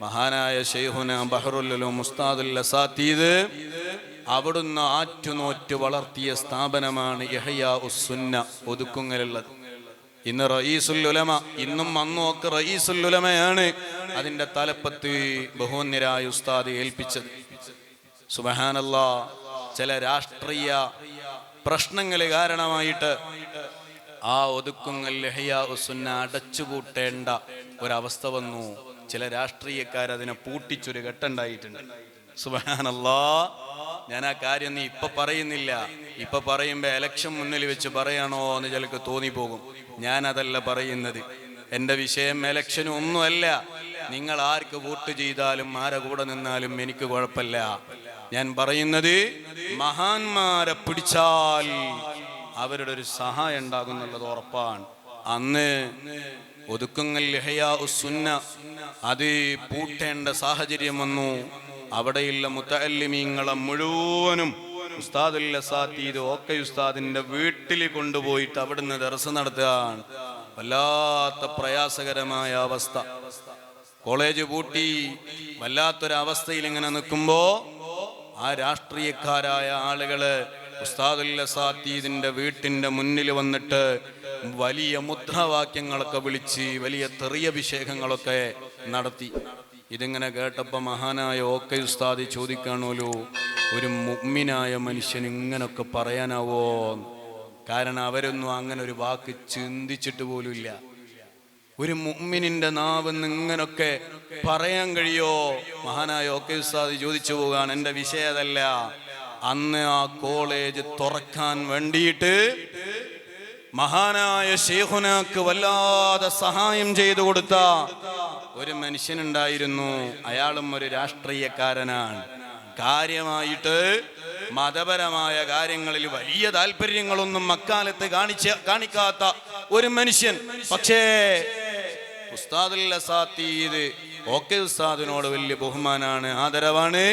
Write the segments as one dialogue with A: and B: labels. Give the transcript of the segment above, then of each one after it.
A: മഹാനായ ഷെയ്ഹുന ബഹറുല്ലോ മുസ്താദുൽ അസാത്തീദ് അവിടുന്ന് ആറ്റുനോറ്റ് വളർത്തിയ സ്ഥാപനമാണ് യഹയാ ഉസുന്ന ഒതുക്കുങ്ങലുള്ളത്. ഇന്ന് റയീസുൽ ഉലമ ഇന്നും അന്നും ഒക്കെ റയീസുൽ ഉലമയാണ് അതിന്റെ തലപ്പത്ത് ബഹുനിരായ ഉസ്താദ് ഏൽപ്പിച്ചത്. സുബഹാനല്ല ചില രാഷ്ട്രീയ പ്രശ്നങ്ങൾ കാരണമായിട്ട് ആ ഒതുക്കുങ്ങൽ ലഹയ ഉസുന്ന അടച്ചുപൂട്ടേണ്ട ഒരവസ്ഥ വന്നു. ചില രാഷ്ട്രീയക്കാർ അതിനെ പൂട്ടിച്ചൊരു ഘട്ടുണ്ടായിട്ടുണ്ട് സുബഹാനല്ലാ ഞാൻ ആ കാര്യം നീ ഇപ്പൊ പറയുന്നില്ല. ഇപ്പൊ പറയുമ്പോ എലക്ഷൻ മുന്നിൽ വെച്ച് പറയാണോ എന്ന് ചിലക്ക് തോന്നിപ്പോകും. ഞാൻ അതല്ല പറയുന്നത്. എന്റെ വിഷയം എലക്ഷനും ഒന്നുമല്ല നിങ്ങൾ ആർക്ക് വോട്ട് ചെയ്താലും ആരെ കൂടെ നിന്നാലും എനിക്ക് കുഴപ്പമില്ല. ഞാൻ പറയുന്നത് മഹാന്മാരെ പിടിച്ചാൽ അവരുടെ ഒരു സഹായം ഉണ്ടാകുന്നുള്ളത് ഉറപ്പാണ്. അന്ന് ഒതുക്കുങ്ങൽ ലഹയാ ഉസുന്ന അത് പൂട്ടേണ്ട സാഹചര്യം വന്നു. അവിടെയുള്ള മുത്തല്ലിമീങ്ങളെ മുഴുവനും ഓക്കെ ഉസ്താദിന്റെ വീട്ടിൽ കൊണ്ടുപോയിട്ട് അവിടുന്ന് ദർശനം നടത്തുകയാണ്. വല്ലാത്ത പ്രയാസകരമായ അവസ്ഥ. കോളേജ് പൂട്ടി വല്ലാത്തൊരവസ്ഥയിൽ ഇങ്ങനെ നിൽക്കുമ്പോ ആ രാഷ്ട്രീയക്കാരായ ആളുകൾ ഉസ്താദുല്ല സാത്തീദിന്റെ വീട്ടിന്റെ മുന്നിൽ വന്നിട്ട് വലിയ മുദ്രാവാക്യങ്ങളൊക്കെ വിളിച്ച് വലിയ തെറിയ തെറിയഭിഷേകങ്ങളൊക്കെ നടത്തി. ഇതിങ്ങനെ കേട്ടപ്പോ മഹാനായ ഓക്കെ ഉസ്താദി ചോദിക്കാണോലോ ഒരു മുഗ്മിനായ മനുഷ്യൻ ഇങ്ങനൊക്കെ പറയാനാവോ? കാരണം അവരൊന്നും അങ്ങനെ ഒരു വാക്ക് ചിന്തിച്ചിട്ട് പോലുമില്ല ഒരു മുഅ്മിനിന്റെ നാവ് ഇങ്ങനൊക്കെ പറയാൻ കഴിയോ? മഹാനായ ഓക്കെ ഉസ്താദി ചോദിച്ചു പോകാൻ എന്റെ വിഷയതല്ല അന്ന് ആ കോളേജ് തുറക്കാൻ വേണ്ടിയിട്ട് മഹാനായ ഷെയ്ഖുനാക്ക് വല്ലാതെ സഹായം ചെയ്തു കൊടുത്ത ഒരു മനുഷ്യനുണ്ടായിരുന്നു. അയാളും ഒരു രാഷ്ട്രീയക്കാരനാണ്. കാര്യമായിട്ട് മതപരമായ കാര്യങ്ങളിൽ വലിയ താല്പര്യങ്ങളൊന്നും അക്കാലത്ത് കാണിച്ച കാണിക്കാത്ത ഒരു മനുഷ്യൻ. പക്ഷേ ഉസ്താദുൽ അസാത്തീദ് ഓക്കെ ഉസ്താദിനോട് വലിയ ബഹുമാനാണ് ആദരവാണ്.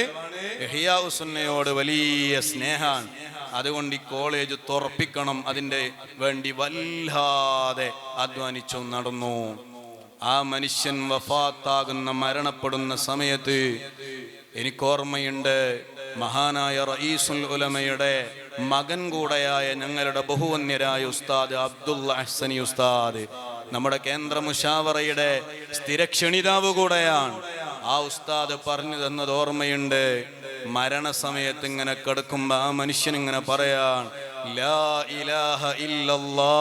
A: ഹിയാ ഉസുന്നയോട് വലിയ സ്നേഹാണ് അതുകൊണ്ട് ഈ കോളേജ് തുറപ്പിക്കണം അതിന്റെ വേണ്ടി വല്ലാതെ അധ്വാനിച്ചു നടന്നു. ആ മനുഷ്യൻ വഫാത്താകുന്ന മരണപ്പെടുന്ന സമയത്ത് എനിക്കോർമ്മയുണ്ട് മഹാനായ റയീസുൽ ഉലമയുടെ മകൻ കൂടെയായ ഞങ്ങളുടെ ബഹുവന്യരായ ഉസ്താദ് അബ്ദുള്ള അഹ്സനി ഉസ്താദ്. നമ്മുടെ കേന്ദ്ര മുഷാവറയുടെ സ്ഥിരക്ഷണിതാവ് കൂടെയാണ്. ആ ഉസ്താദ് പറഞ്ഞു തന്നത് ഓർമ്മയുണ്ട് മരണസമയത്ത് ഇങ്ങനെ കിടക്കുമ്പോ ആ മനുഷ്യൻ ഇങ്ങനെ പറയാൻ ലാ ഇലാഹ ഇല്ലല്ലാ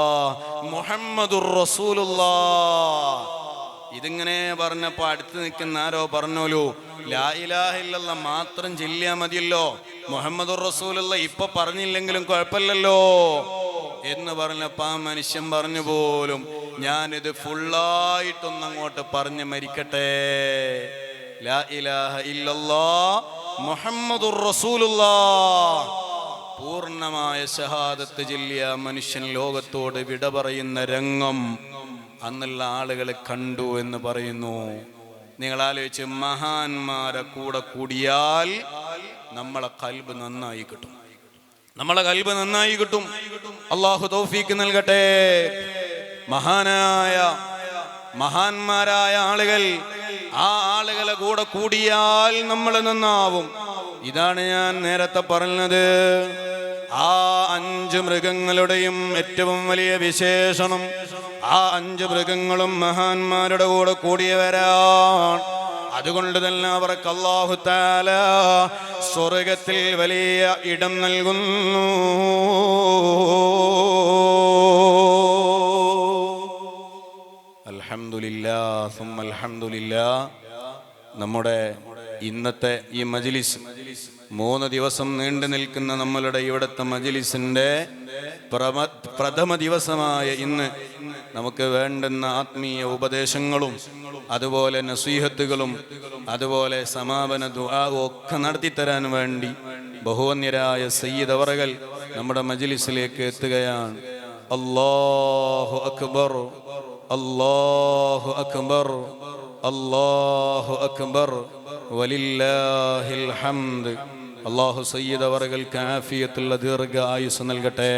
A: ഇതിങ്ങനെ പറഞ്ഞപ്പോ അടുത്ത് നിൽക്കുന്ന ആരോ പറഞ്ഞോലൂ ഇല്ലല്ല മാത്രം ചെല്ലിയാ മതിയല്ലോ മുഹമ്മദ് റസൂലുള്ള ഇപ്പൊ പറഞ്ഞില്ലെങ്കിലും കുഴപ്പമില്ലല്ലോ. എന്ന് പറഞ്ഞപ്പോ ആ മനുഷ്യൻ പറഞ്ഞു പോലും ഞാനിത് ഫുള്ളായിട്ടൊന്നങ്ങോട്ട് പറഞ്ഞു മരിക്കട്ടെ. ലാ ഇലാഹ ഇല്ലല്ലാ മുഹമ്മദുർ റസൂലുള്ളാ പൂർണമായ ഷഹാദത്ത് ജില്ല മനുഷ്യൻ ലോകത്തോട് വിട പറയുന്ന രംഗം അന്നുള്ള ആളുകളെ കണ്ടു എന്ന് പറയുന്നു. നിങ്ങൾ ആലോചിച്ച് മഹാന്മാരെ കൂടെ കൂടിയാൽ നമ്മളെ കൽബ് നന്നായി കിട്ടും. നമ്മളെ കൽബ് നന്നായി കിട്ടും. അള്ളാഹു തൗഫീക്ക് നൽകട്ടെ. മഹാനായ മഹാന്മാരായ ആളുകൾ ആ ആളുകളെ കൂടെ കൂടിയാൽ നമ്മൾ നന്നാവും. ഇതാണ് ഞാൻ നേരത്തെ പറഞ്ഞത്. ആ അഞ്ച് മൃഗങ്ങളുടെയും ഏറ്റവും വലിയ വിശേഷണം ആ അഞ്ച് മൃഗങ്ങളും മഹാന്മാരുടെ കൂടെ കൂടിയവരാണ്. അതുകൊണ്ട് തന്നെ അവർക്ക് അള്ളാഹു താല സ്വർഗത്തിൽ വലിയ ഇടം നൽകുന്നു. നമ്മുടെ ഇന്നത്തെ ഈ മജിലിസ് മൂന്ന് ദിവസം നീണ്ടു നിൽക്കുന്ന നമ്മളുടെ ഇവിടുത്തെ മജിലിസിന്റെ പ്രഥമ ദിവസമായ ഇന്ന് നമുക്ക് വേണ്ടുന്ന ആത്മീയ ഉപദേശങ്ങളും അതുപോലെ നസീഹത്തുകളും അതുപോലെ സമാപന ദുആവും ഒക്കെ നടത്തിത്തരാൻ വേണ്ടി ബഹുവന്യരായ സയ്യിദ് അവറകൾ നമ്മുടെ മജിലിസിലേക്ക് എത്തുകയാണ്. അല്ലാഹു അക്ബർ. അല്ലാഹു അക്ബർ അല്ലാഹു അക്ബർ വലില്ലാഹിൽ ഹംദ് അല്ലാഹു സയ്യിദ് അവറുകൾക്ക് ആഫിയത്തുള്ള ദീർഘ ആയുസ് നൽകട്ടെ.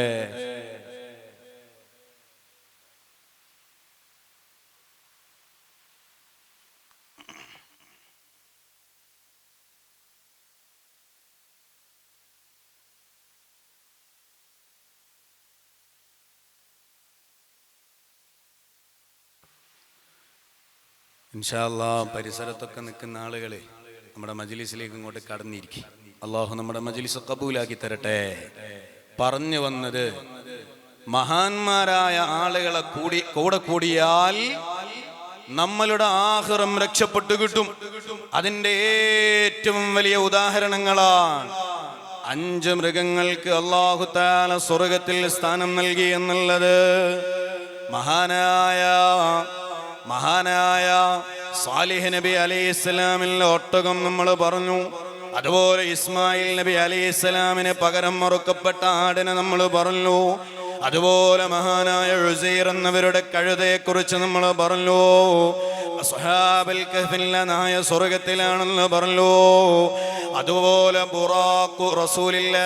A: ഇൻഷാല്ല പരിസരത്തൊക്കെ നിൽക്കുന്ന ആളുകളെ നമ്മുടെ മജ്ലിസിലേക്ക് ഇങ്ങോട്ട് കടന്നിരിക്കും. അള്ളാഹു നമ്മുടെ മജ്ലിസ് കബൂലാക്കി തരട്ടെ. പറഞ്ഞു വന്നത് മഹാന്മാരായ ആളുകളെ കൂടി കൂടെ കൂടിയാൽ നമ്മളുടെ ആഹ്റം രക്ഷപ്പെട്ടു കിട്ടും. അതിന്റെ ഏറ്റവും വലിയ ഉദാഹരണങ്ങളാണ് അഞ്ച് മൃഗങ്ങൾക്ക് അള്ളാഹു താല സ്വർഗത്തിൽ സ്ഥാനം നൽകി എന്നുള്ളത്. മഹാനായ മഹാനായ സാലിഹ് നബി അലൈഹി ഇസ്ലാമിൽ ഒട്ടകം നമ്മൾ പറഞ്ഞു. അതുപോലെ ഇസ്മായിൽ നബി അലൈഹി ഇസ്ലാമിന് പകരം മറുക്കപ്പെട്ട ആടിനെ നമ്മൾ പറഞ്ഞു. അതുപോലെ മഹാനായ ഉസൈർ എന്നവരുടെ കഴുതയെ കുറിച്ച് നമ്മൾ പറഞ്ഞു. അസ്ഹാബുൽ കഹ്ഫിലെ നായ സ്വർഗത്തിലാണെന്ന് പറഞ്ഞു. അതുപോലെ ബുറാഖു റസൂലില്ല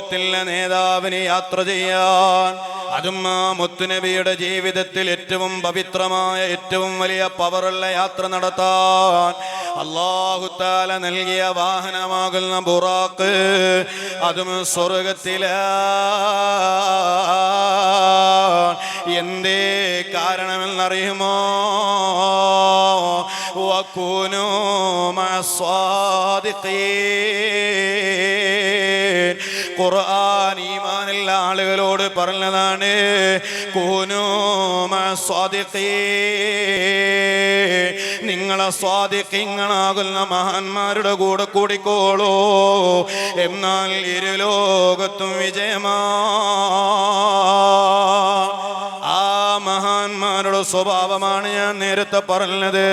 A: ലോകത്തിലെ നേതാവിന് യാത്ര ചെയ്യാൻ. അതും ആ മുത്തുനബിയുടെ ജീവിതത്തിൽ ഏറ്റവും പവിത്രമായ ഏറ്റവും വലിയ പവറുള്ള യാത്ര നടത്താൻ. അള്ളാഹുത്താല നൽകിയ വാഹനമാകുന്ന ബുറാക്ക് അതും സ്വർഗത്തില എന്തേ കാരണമെന്നറിയുമോ? വക്കൂനോ ഖുർആൻ ഈമാനുള്ള ആളുകളോട് പറഞ്ഞതാണ് നിങ്ങളെ സ്വാദിഖ്യങ്ങളാകുന്ന മഹാന്മാരുടെ കൂടെ കൂടിക്കോളൂ. എന്നാൽ ഇരു ലോകത്തും വിജയമാ സ്വഭാവമാണ് ഞാൻ നേരത്തെ പറഞ്ഞത്.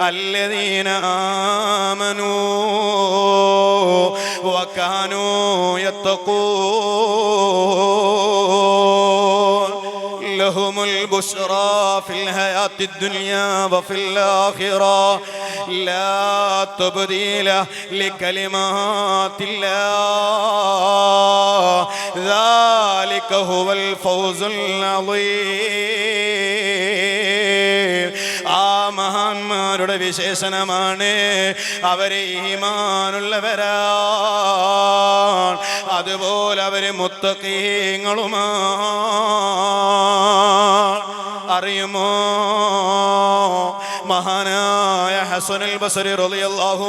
A: അല്ലദീന ആമനൂ വക്കാനോ യത്തഖൂൻ البشرى في الحياة الدنيا وفي الآخرة. لا تبديل لكلمات الله. ذلك هو الفوز العظيم. ആ മഹാന്മാരുടെ വിശേഷണമാണ് അവരെ ഈമാനുള്ളവരാ അതുപോലെ അവർ മുത്തക്കീങ്ങളുമാ അറിയുമോ? മഹാനായ ഹസനുൽ ബസരി റളിയല്ലാഹു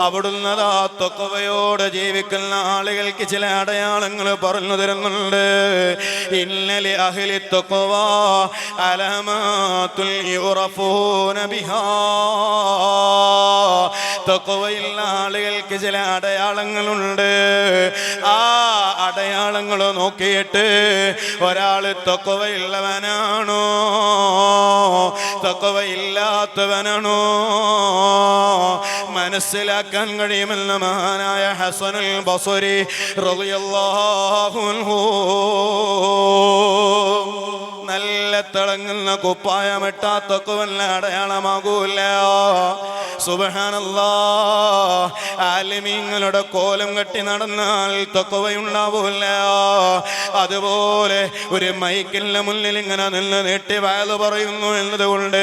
A: അവിടുന്ന് ആ തൊക്കവയോടെ ജീവിക്കുന്ന ആളുകൾക്ക് ചില അടയാളങ്ങൾ പറഞ്ഞു തരുന്നുണ്ട്. ഇന്നലെ അഹ്ലി തൊക്കവ അലമാത്തുൽ യുറഫൂന ബിഹാ. തൊക്കവയുള്ള ആളുകൾക്ക് ചില അടയാളങ്ങളുണ്ട്. ആ അടയാളങ്ങൾ നോക്കിയിട്ട് ഒരാൾ തൊക്കവയുള്ളവനാണോ? തൊക്കവയില്ലാത്തവനാണോ? മനസ്സിലാക്കാൻ കഴിയുമെന്ന മഹാനായ ഹസനുൽ ബസരി റളിയല്ലാഹു അൻഹു. നല്ല തിളങ്ങുന്ന കുപ്പായമിട്ടാത്തൊക്കെ വല്ല അടയാളമാകൂല സുബഹാനല്ലാ. ആലിമീങ്ങളുടെ കോലം കെട്ടി നടന്നാൽ തൊക്കുവയുണ്ടാവൂല അതുപോലെ ഒരു മൈക്കിന്റെ മുന്നിൽ ഇങ്ങനെ നിന്ന് നീട്ടി വയത് പറയുന്നു എന്നതുകൊണ്ട്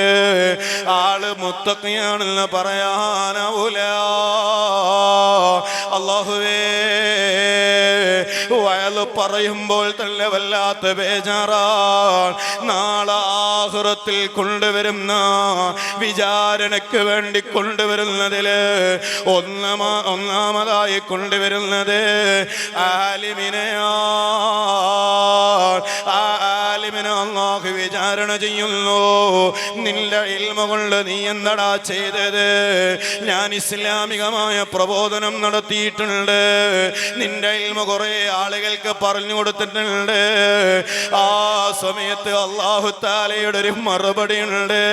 A: ആൾ മുത്തക്കയാണെന്ന് പറയാനാവൂല? അള്ളാഹുവേ വയൽ പറയുമ്പോൾ തന്നെ വല്ലാത്ത ബേജാറാ നാളെ ആഹുറത്തിൽ കൊണ്ടുവരുന്ന വിചാരണയ്ക്ക് വേണ്ടി കൊണ്ടുവരുന്നതിൽ ഒന്നാമ ഒന്നാമതായി കൊണ്ടുവരുന്നത് ആലിമിനെയാ അള്ളാഹു വിചാരണ ചെയ്യുന്നു. നിന്റെ ഇൽമ കൊണ്ട് നീ എന്തടാ ചെയ്തത്? ഞാൻ ഇസ്ലാമികമായ പ്രബോധനം നടത്തിയിട്ടുണ്ട്. നിന്റെ ഇൽമ കുറെ ആളുകൾക്ക് പറഞ്ഞു കൊടുത്തിട്ടുണ്ട്. ആ സമയത്ത് അള്ളാഹു താലയുടെ ഒരു മറുപടി ഉണ്ട്.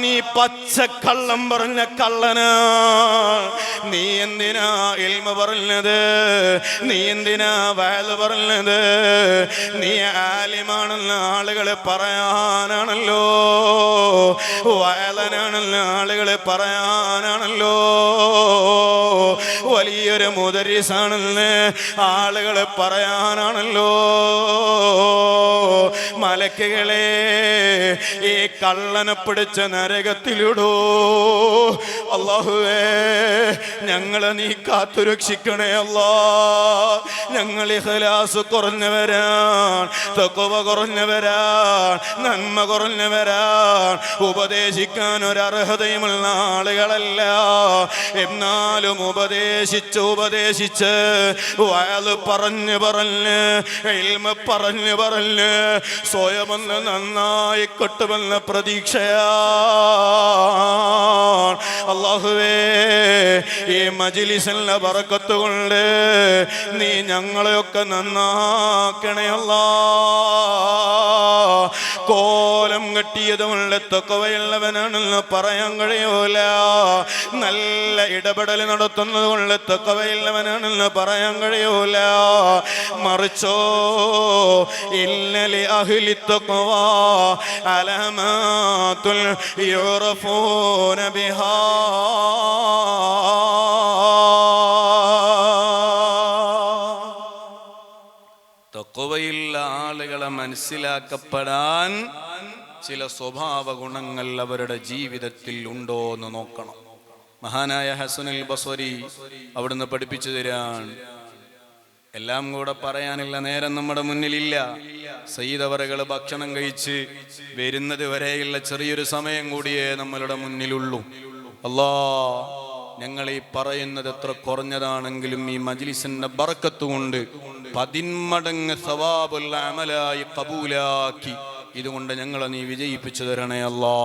A: നീ പച്ച കള്ളം പറഞ്ഞ കള്ളന. നീ എന്തിനാ ഇൽമ പറഞ്ഞത്? നീ എന്തിനാ വയൽ പറഞ്ഞത്. നീ ആലിമാണെന്ന് ആളുകൾ പറയാനാണല്ലോ. വയലനാണെന്ന് ആളുകൾ പറയാനാണല്ലോ. വലിയൊരു മുതരിസാണെന്ന് ആളുകൾ പറയാനാണല്ലോ. മലക്കുകളെ ഈ കള്ളനെ പിടിച്ച നരകത്തിലിടൂ. അള്ളാഹുവേ ഞങ്ങളെ നീ കാത്തു രക്ഷിക്കണേ അല്ലാ. ഞങ്ങൾ ഇഹലാസ് കുറഞ്ഞവരാൻ തക്കുവ കുറഞ്ഞവരാൻ നന്മ കുറഞ്ഞവരാൻ ഉപദേശിക്കാൻ ഒരർഹതയുമുള്ള ആളുകളല്ല. എന്നാലും ഉപദേശിച്ച് ഉപദേശിച്ച് വയൽ പറഞ്ഞ് പറഞ്ഞ് എൽമ പറഞ്ഞ് പറഞ്ഞ് സ്വയമൊന്ന് നന്നായി കിട്ടുമെന്ന പ്രതീക്ഷയാ അള്ളാഹുവേ ഈ മജിലിസിലെ പറക്കത്തുകൊണ്ട് നീ ഞങ്ങളെയൊക്കെ നന്നാക്കണയല്ലാ കെട്ടിയതുമുള്ള തൊക്കവയുള്ളവനാണെന്ന് പറയാൻ കഴിയൂല. നല്ല ഇടപെടൽ നടത്തുന്നത് തൊക്കവയുള്ളവനാണെന്ന് പറയാൻ കഴിയൂല. മറിച്ചോ ഇന്നലെ അഹിലി തൊക്കവ അലമാത്തുൽ യൂറഫൂന ബിഹാ. തൊക്കവയുള്ള ആളുകളെ മനസ്സിലാക്കപ്പെടാൻ ചില സ്വഭാവ ഗുണങ്ങൾ അവരുടെ ജീവിതത്തിൽ ഉണ്ടോ എന്ന് നോക്കണം. മഹാനായ ഹസനുൽ ബസ്വരി അവിടുന്ന് പഠിപ്പിച്ചു തരാൻ. എല്ലാം കൂടെ പറയാനില്ല നേരം നമ്മുടെ മുന്നിലില്ല. സയ്യിദവറകൾ ഭക്ഷണം കഴിച്ച് വരുന്നത് വരെയുള്ള ചെറിയൊരു സമയം കൂടിയേ നമ്മളുടെ മുന്നിലുള്ളൂ. അല്ലാ ഞങ്ങൾ ഈ പറയുന്നത് എത്ര കുറഞ്ഞതാണെങ്കിലും ഈ മജ്ലിസിന്റെ ബറക്കത്തുകൊണ്ട് പതിന്മടങ്ങ് സവാബുള്ള അമലായി കബൂലാക്കി. ഇതുകൊണ്ട് ഞങ്ങളെ നീ വിജയിപ്പിച്ചു തരണേ അല്ലാ